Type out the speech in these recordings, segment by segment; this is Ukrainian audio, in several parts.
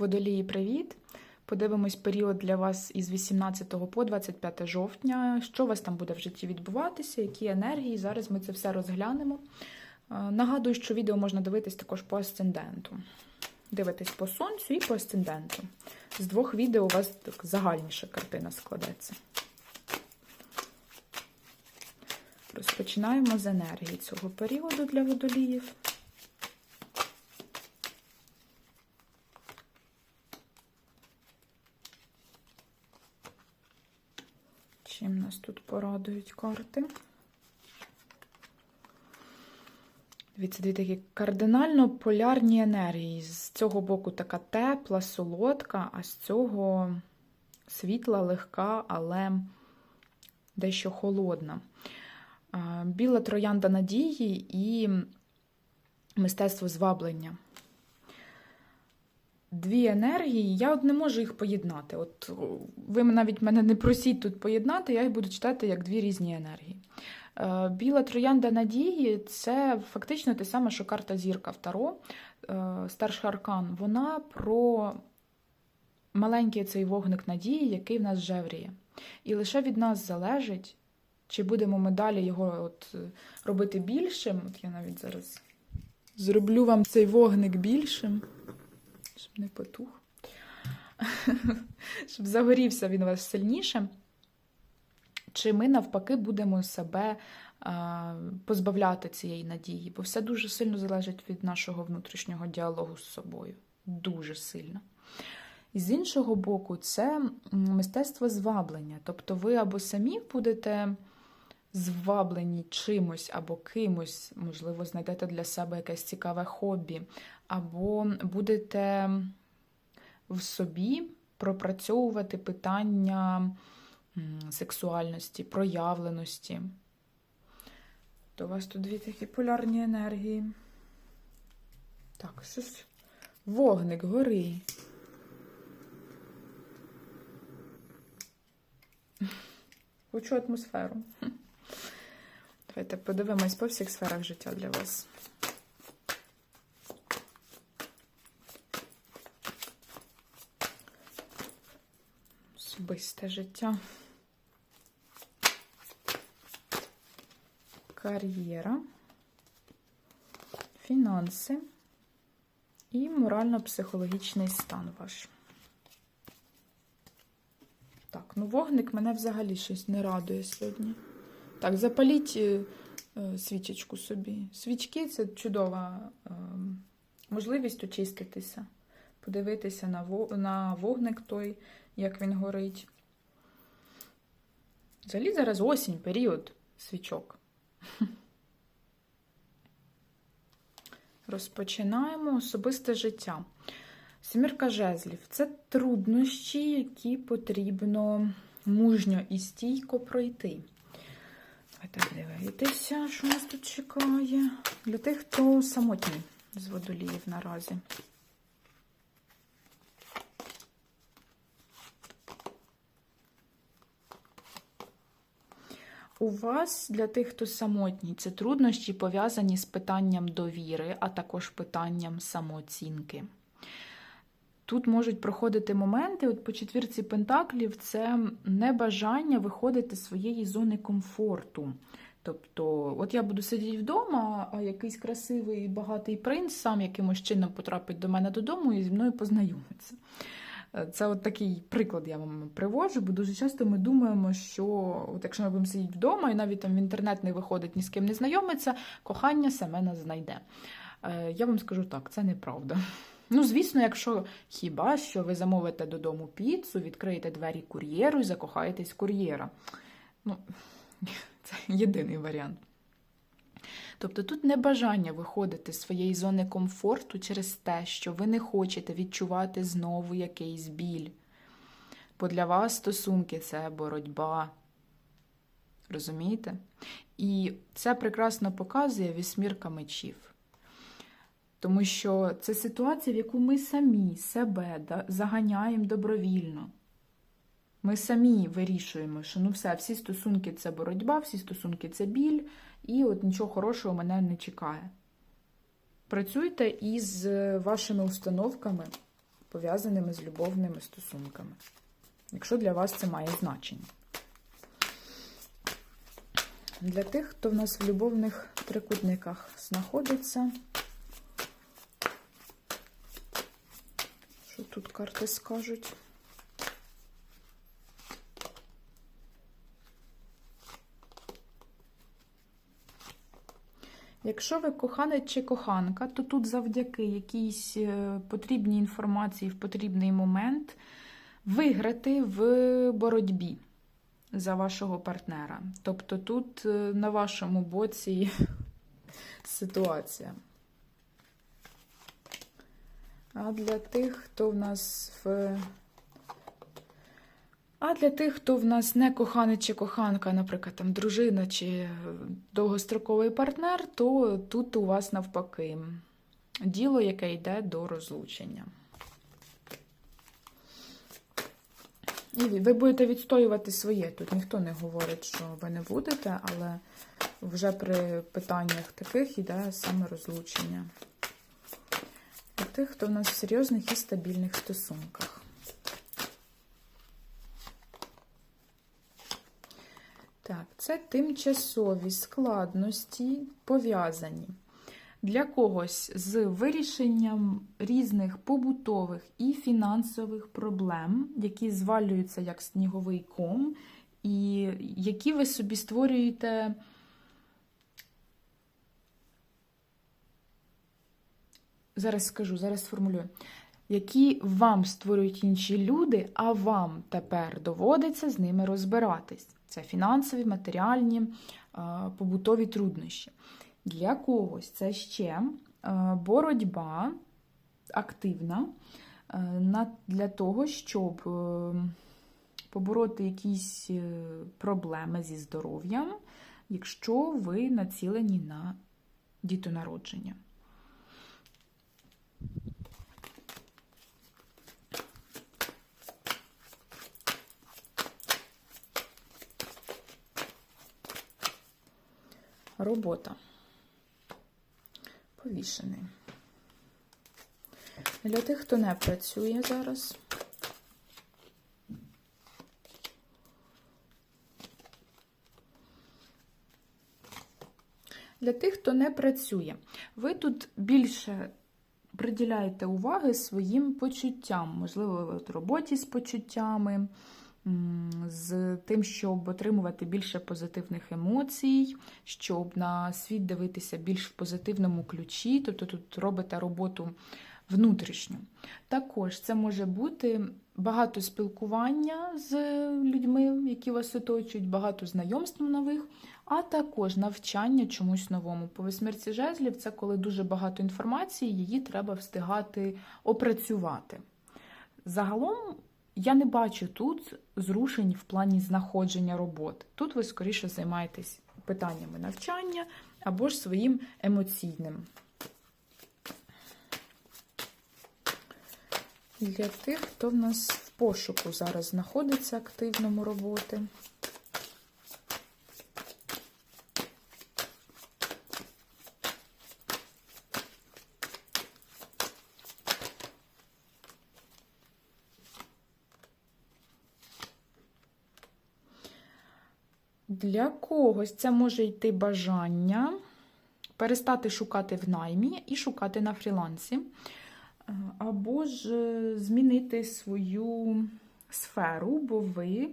Водолії, привіт! Подивимось період для вас із 18 по 25 жовтня. Що у вас там буде в житті відбуватися, які енергії. Зараз ми це все розглянемо. Е, Нагадую, що відео можна дивитись також по асценденту. Дивитесь по сонцю і по асценденту. З двох відео у вас так загальніша картина складеться. Розпочинаємо з енергії цього періоду для водоліїв. Чим нас тут порадують карти? Дивіться, дві такі кардинально полярні енергії. З цього боку така тепла, солодка, а з цього світла, легка, але дещо холодна. Біла троянда надії і мистецтво зваблення. Дві енергії, я от не можу їх поєднати. От ви навіть мене не просіть тут поєднати, я їх буду читати як дві різні енергії. Е, Біла троянда надії це фактично те саме, що карта зірка в Таро, е, старший аркан. Вона про маленький цей вогник надії, який в нас жевріє. І лише від нас залежить, чи будемо ми далі його от робити більшим. От я навіть зараз зроблю вам цей вогник більшим, щоб не потух, щоб загорівся він у вас сильніше. Чи ми навпаки будемо себе а, позбавляти цієї надії? Бо все дуже сильно залежить від нашого внутрішнього діалогу з собою. Дуже сильно. І з іншого боку, це мистецтво зваблення. Тобто ви або самі будете зваблені чимось або кимось, можливо, знайдете для себе якесь цікаве хобі, або будете в собі пропрацьовувати питання сексуальності, проявленості. То у вас тут дві такі полярні енергії. Так, щось. Вогник гори. Хочу атмосферу. Давайте подивимось по всіх сферах життя для вас. Особисте життя. Кар'єра, фінанси і морально-психологічний стан ваш. Так, ну вогник мене взагалі щось не радує сьогодні. Так, запаліть е, е, свічечку собі. Свічки це чудова е, можливість очиститися, подивитися на, вогник той, як він горить. Взагалі зараз осінь, період свічок. Розпочинаємо особисте життя. Семірка жезлів це труднощі, які потрібно мужньо і стійко пройти. Дивитися, що нас тут чекає. Для тих, хто самотній з водоліїв наразі. У вас для тих, хто самотній, це труднощі пов'язані з питанням довіри, а також питанням самооцінки. Тут можуть проходити моменти, от по четвірці пентаклів, це небажання виходити з своєї зони комфорту. Тобто, от я буду сидіти вдома, а якийсь красивий багатий принц сам якимось чином потрапить до мене додому і зі мною познайомиться. Це от такий приклад я вам приводжу, бо дуже часто ми думаємо, що от якщо ми будемо сидіти вдома і навіть там в інтернет не виходить, ні з ким не знайомиться, кохання саме нас знайде. Я вам скажу так, це неправда. Ну, звісно, якщо хіба що ви замовите додому піцу, відкриєте двері кур'єру і закохаєтесь кур'єра. Ну, це єдиний варіант. Тобто тут небажання виходити з своєї зони комфорту через те, що ви не хочете відчувати знову якийсь біль. Бо для вас стосунки це боротьба. Розумієте? І це прекрасно показує вісьмірка мечів. Тому що це ситуація, в яку ми самі себе заганяємо добровільно. Ми самі вирішуємо, що ну все, всі стосунки це боротьба, всі стосунки це біль, і от нічого хорошого мене не чекає. Працюйте із вашими установками, пов'язаними з любовними стосунками. Якщо для вас це має значення. Для тих, хто в нас в любовних трикутниках знаходиться. Що тут карти скажуть? Якщо ви коханець чи коханка, то тут завдяки якійсь е, потрібній інформації в потрібний момент виграти в боротьбі за вашого партнера. Тобто тут е, на вашому боці ситуація. А для тих, хто в нас в. А для тих, хто в нас не коханець чи коханка, наприклад, там дружина чи е, довгостроковий партнер, то тут у вас навпаки діло, яке йде до розлучення. І ви будете відстоювати своє. Тут ніхто не говорить, що ви не будете, але вже при питаннях таких йде саме розлучення. Для тих, хто в нас в серйозних і стабільних стосунках. Так, це тимчасові складності пов'язані для когось з вирішенням різних побутових і фінансових проблем, які звалюються як сніговий ком, і які ви собі створюєте. Зараз скажу, зараз сформулюю. Які вам створюють інші люди, а вам тепер доводиться з ними розбиратись. Це фінансові, матеріальні, побутові труднощі. Для когось це ще боротьба активна для того, щоб е, побороти якісь е, проблеми зі здоров'ям, якщо ви націлені на дітонародження. Робота. Повішений. Для тих, хто не працює зараз. Для тих, хто не працює, ви тут більше приділяєте уваги своїм почуттям, можливо, ви в роботі з почуттями з тим, щоб отримувати більше позитивних емоцій, щоб на світ дивитися більш в позитивному ключі, тобто тут робите роботу внутрішню. Також це може бути багато спілкування з людьми, які вас оточують, багато знайомств нових, а також навчання чомусь новому. По восьмерці жезлів це коли дуже багато інформації, її треба встигати опрацювати. Загалом я не бачу тут зрушень в плані знаходження роботи. Тут ви скоріше займаєтесь питаннями навчання або ж своїм емоційним. Для тих, хто в нас в пошуку зараз знаходиться активному роботи. Для когось це може йти бажання перестати шукати в наймі і шукати на фрілансі, е, або ж е, змінити свою сферу, бо ви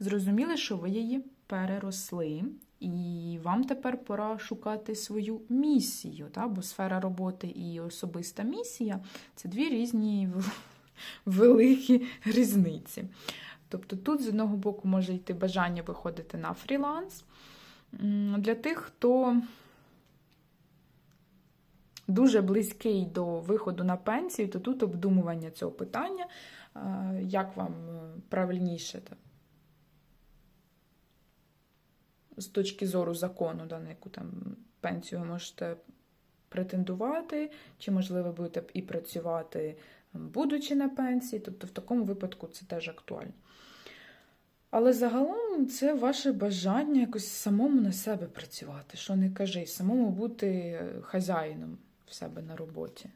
зрозуміли, що ви її переросли, і вам тепер пора шукати свою місію. Та? Бо сфера роботи і особиста місія це дві різні великі різниці. Тобто тут, з одного боку, може йти бажання виходити на фріланс. Для тих, хто дуже близький до виходу на пенсію, то тут обдумування цього питання, як вам е, правильніше з точки зору закону, на яку там пенсію можете претендувати, чи, можливо, будете і працювати, будучи на пенсії. Тобто, в такому випадку це теж актуально. Але загалом це ваше бажання якось самому на себе працювати, що не кажи, самому бути хазяїном в себе на роботі.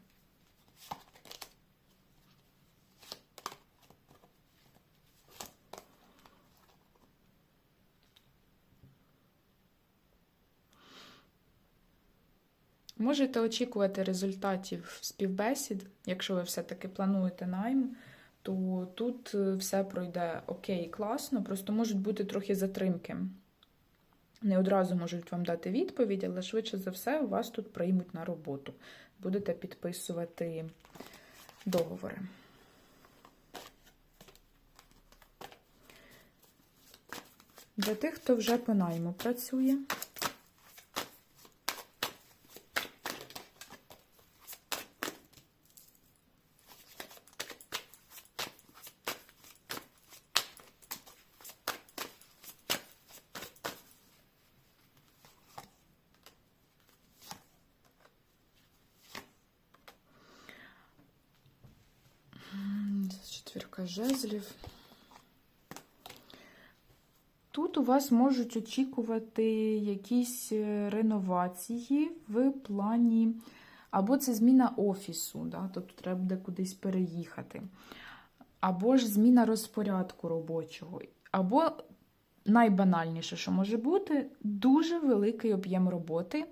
Можете очікувати результатів співбесід, якщо ви все-таки плануєте найм, то тут е, все пройде окей, класно, просто можуть бути трохи затримки. Не одразу можуть вам дати відповідь, але швидше за все вас тут приймуть на роботу. Будете підписувати договори. Для тих, хто вже по найму працює. Четвірка жезлів. Тут у вас можуть очікувати якісь е, реновації в плані, або це зміна офісу, да? тобто треба буде кудись переїхати, або ж зміна розпорядку робочого, або найбанальніше, що може бути, дуже великий об'єм роботи,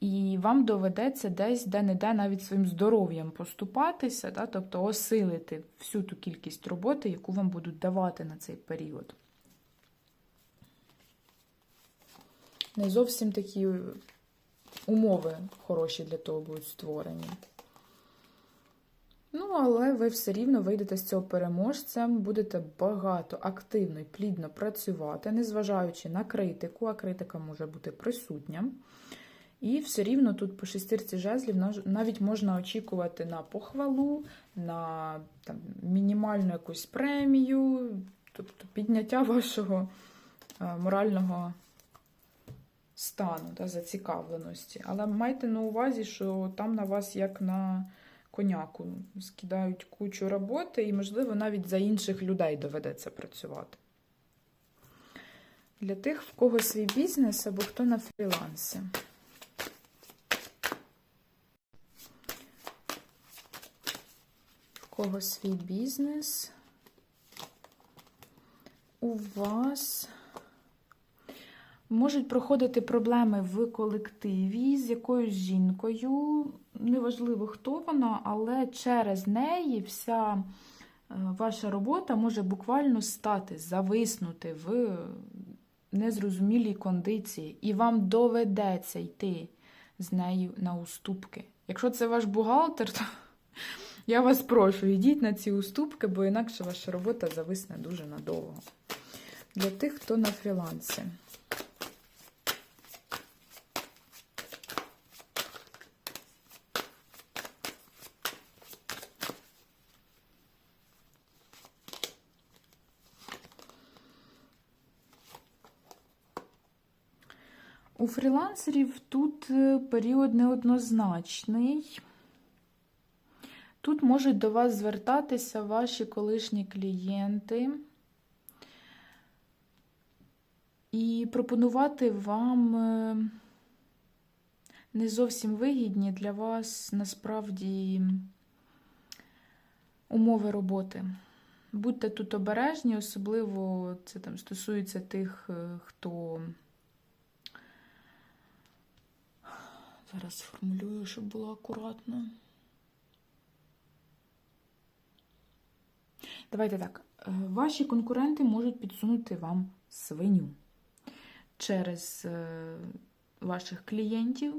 і вам доведеться десь де-не-де навіть своїм здоров'ям поступатися, да? тобто осилити всю ту кількість роботи, яку вам будуть давати на цей період. Не зовсім такі умови хороші для того будуть створені. Ну, але ви все рівно вийдете з цього переможцем, будете багато, активно і плідно працювати, незважаючи на критику, а критика може бути присутня. І все рівно тут по шестірці жезлів навіть можна очікувати на похвалу, на там, мінімальну якусь премію, тобто підняття вашого е, морального стану та зацікавленості. Але майте на увазі, що там на вас як на коняку скидають кучу роботи, і, можливо, навіть за інших людей доведеться працювати. Для тих, в кого свій бізнес або хто на фрілансі. Кого свій бізнес, у вас можуть проходити проблеми в колективі з якоюсь жінкою. Неважливо, хто вона, але через неї вся е, ваша робота може буквально стати, зависнути в незрозумілій кондиції, і вам доведеться йти з нею на уступки. Якщо це ваш бухгалтер, то я вас прошу, йдіть на ці уступки, бо інакше ваша робота зависне дуже надовго. Для тих, хто на фрілансі. У фрілансерів тут е, період неоднозначний. Тут можуть до вас звертатися ваші колишні клієнти і пропонувати вам е, не зовсім вигідні для вас насправді умови роботи. Будьте тут обережні, особливо це там стосується тих, е, хто. Зараз сформулюю, щоб було акуратно. Давайте так. Е, Ваші конкуренти можуть підсунути вам свиню через е, ваших клієнтів.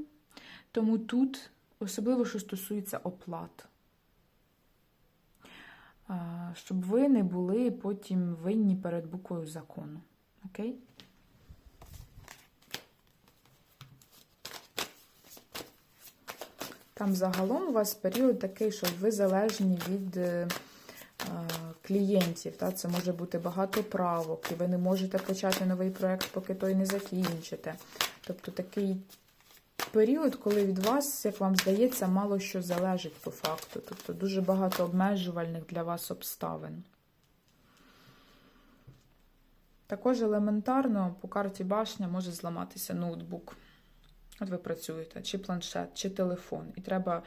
Тому тут, особливо, що стосується оплат, Е, щоб ви не були потім винні перед буквою закону. Окей? Там загалом у вас період такий, що ви залежні від клієнтів. Та? Це може бути багато правок, і ви не можете почати новий проєкт, поки той не закінчите. Тобто такий період, коли від вас, як вам здається, мало що залежить по факту. Тобто дуже багато обмежувальних для вас обставин. Також елементарно по карті башня може зламатися ноутбук. От ви працюєте, чи планшет, чи телефон, і треба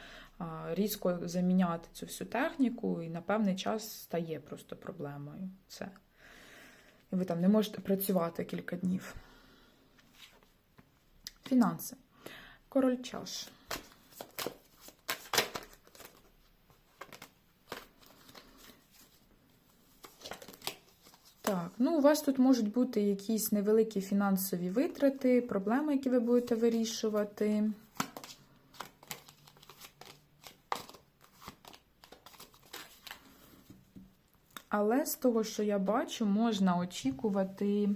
різко заміняти цю всю техніку, і на певний час стає просто проблемою це. І ви там не можете працювати кілька днів. Фінанси. Король чаш. Так, ну у вас тут можуть бути якісь невеликі фінансові витрати, проблеми, які ви будете вирішувати. Але з того, що я бачу, можна очікувати е,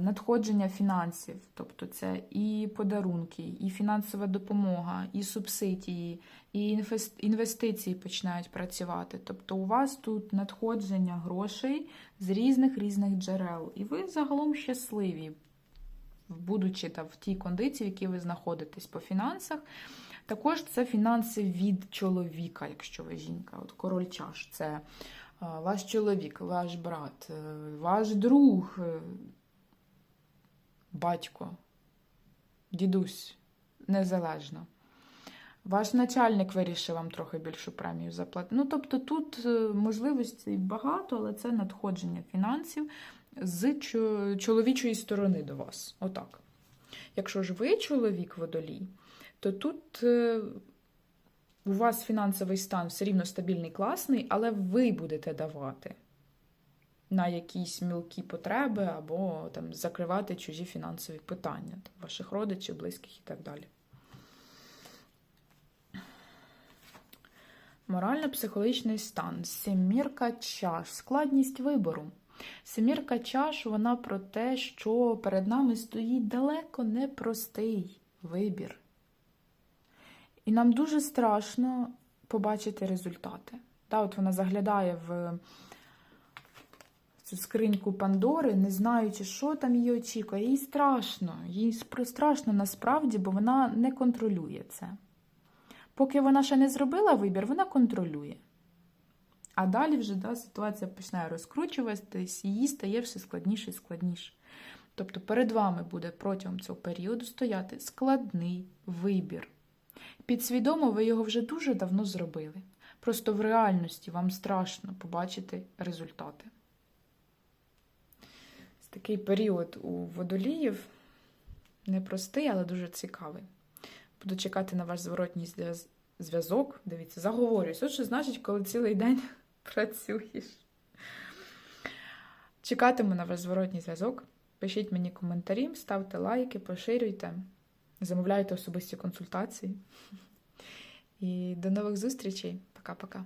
надходження фінансів. Тобто це і подарунки, і фінансова допомога, і субсидії, і інвестиції починають працювати. Тобто у вас тут надходження грошей з різних різних джерел. І ви загалом щасливі, будучи там в тій кондиції, в якій ви знаходитесь по фінансах. Також це фінанси від чоловіка, якщо ви жінка. От король чаш це ваш чоловік, ваш брат, е, ваш друг, е, батько, дідусь, незалежно. Ваш начальник вирішив вам трохи більшу премію заплатити. Ну, тобто тут е, можливостей багато, але це надходження фінансів з чоловічої сторони до вас. Отак. Якщо ж ви чоловік водолій, то тут у вас фінансовий стан все рівно стабільний, класний, але ви будете давати на якісь мілкі потреби або там закривати чужі фінансові питання там, ваших родичів, близьких і так далі. Морально-психологічний стан. Семірка чаш. Складність вибору. Семірка чаш вона про те, що перед нами стоїть далеко непростий вибір. І нам дуже страшно побачити результати. Та, от вона заглядає в цю скриньку Пандори, не знаючи, що там її очікує. Їй страшно. Їй страшно насправді, бо вона не контролює це. Поки вона ще не зробила вибір, вона контролює. А далі вже да, ситуація починає розкручуватись, і їй стає все складніше і складніше. Тобто перед вами буде протягом цього періоду стояти складний вибір. Підсвідомо ви його вже дуже давно зробили. Просто в реальності вам страшно побачити результати. Ось Такий період у водоліїв непростий, але дуже цікавий. Буду чекати на ваш зворотній зв'язок. Дивіться, заговорююсь. От що значить, коли цілий день працюєш. Чекатиму на ваш зворотній зв'язок. Пишіть мені коментарі, ставте лайки, поширюйте, замовляйте особисті консультації. І до нових зустрічей. Пока-пока.